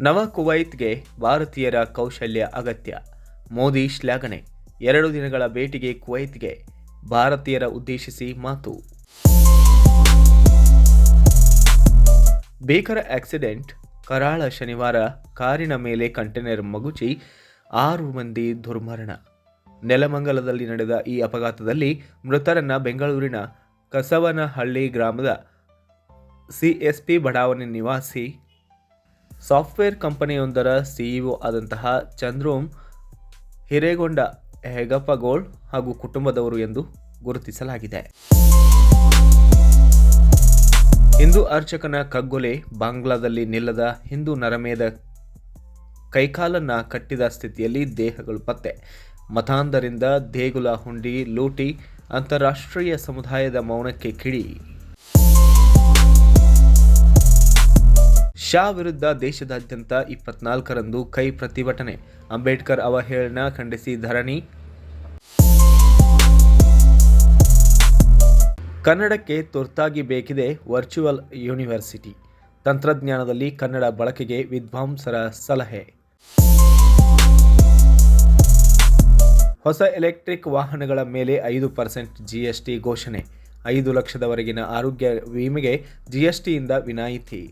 ನವ ಕುವೈತ್ಗೆ ಭಾರತೀಯರ ಕೌಶಲ್ಯ ಅಗತ್ಯ. ಮೋದಿ ಶ್ಲಾಘನೆ. ಎರಡು ದಿನಗಳ ಭೇಟಿಗೆ ಕುವೈತ್ಗೆ ಭಾರತೀಯರ ಉದ್ದೇಶಿಸಿ ಮಾತು. ಬೇಕರ ಆಕ್ಸಿಡೆಂಟ್. ಕರಾಳ ಶನಿವಾರ ಕಾರಿನ ಮೇಲೆ ಕಂಟೈನರ್ ಮಗುಚಿ ಆರು ಮಂದಿ ದುರ್ಮರಣ. ನೆಲಮಂಗಲದಲ್ಲಿ ನಡೆದ ಈ ಅಪಘಾತದಲ್ಲಿ ಮೃತರನ್ನ ಬೆಂಗಳೂರಿನ ಕಸವನಹಳ್ಳಿ ಗ್ರಾಮದ ಸಿಎಸ್ಪಿ ಬಡಾವಣೆ ನಿವಾಸಿ ಸಾಫ್ಟ್ವೇರ್ ಕಂಪನಿಯೊಂದರ ಸಿಇಒ ಆದಂತಹ ಚಂದ್ರೋಮ್ ಹಿರೇಗೊಂಡ ಹೆಗಪ್ಪಗೋಳ್ ಹಾಗೂ ಕುಟುಂಬದವರು ಎಂದು ಗುರುತಿಸಲಾಗಿದೆ. ಹಿಂದೂ ಅರ್ಚಕನ ಕಗ್ಗೊಲೆ ಬಾಂಗ್ಲಾದಲ್ಲಿ ನಿಲ್ಲದ ಹಿಂದೂ ನರಮೇಧ ಕೈಕಾಲನ್ನ ಕಟ್ಟಿದ ಸ್ಥಿತಿಯಲ್ಲಿ ದೇಹಗಳು ಪತ್ತೆ. ಮತಾಂಧರಿಂದ ದೇಗುಲ ಹುಂಡಿ ಲೂಟಿ ಅಂತಾರಾಷ್ಟ್ರೀಯ ಸಮುದಾಯದ ಮೌನಕ್ಕೆ ಕಿಡಿ. ಶಾ ವಿರುದ್ಧ ದೇಶದಾದ್ಯಂತ ಇಪ್ಪತ್ನಾಲ್ಕರಂದು ಕೈ ಪ್ರತಿಭಟನೆ. ಅಂಬೇಡ್ಕರ್ ಅವಹೇಳನ ಖಂಡಿಸಿ ಧರಣಿ. ಕನ್ನಡಕ್ಕೆ ತುರ್ತಾಗಿ ಬೇಕಿದೆ ವರ್ಚುವಲ್ ಯೂನಿವರ್ಸಿಟಿ. ತಂತ್ರಜ್ಞಾನದಲ್ಲಿ ಕನ್ನಡ ಬಳಕೆಗೆ ವಿದ್ವಾಂಸರ ಸಲಹೆ. ಹೊಸ ಎಲೆಕ್ಟ್ರಿಕ್ ವಾಹನಗಳ ಮೇಲೆ ಐದು ಪರ್ಸೆಂಟ್ ಜಿಎಸ್ಟಿ ಘೋಷಣೆ. ಐದು ಲಕ್ಷದವರೆಗಿನ ಆರೋಗ್ಯ ವಿಮೆಗೆ ಜಿಎಸ್ಟಿಯಿಂದ ವಿನಾಯಿತಿ.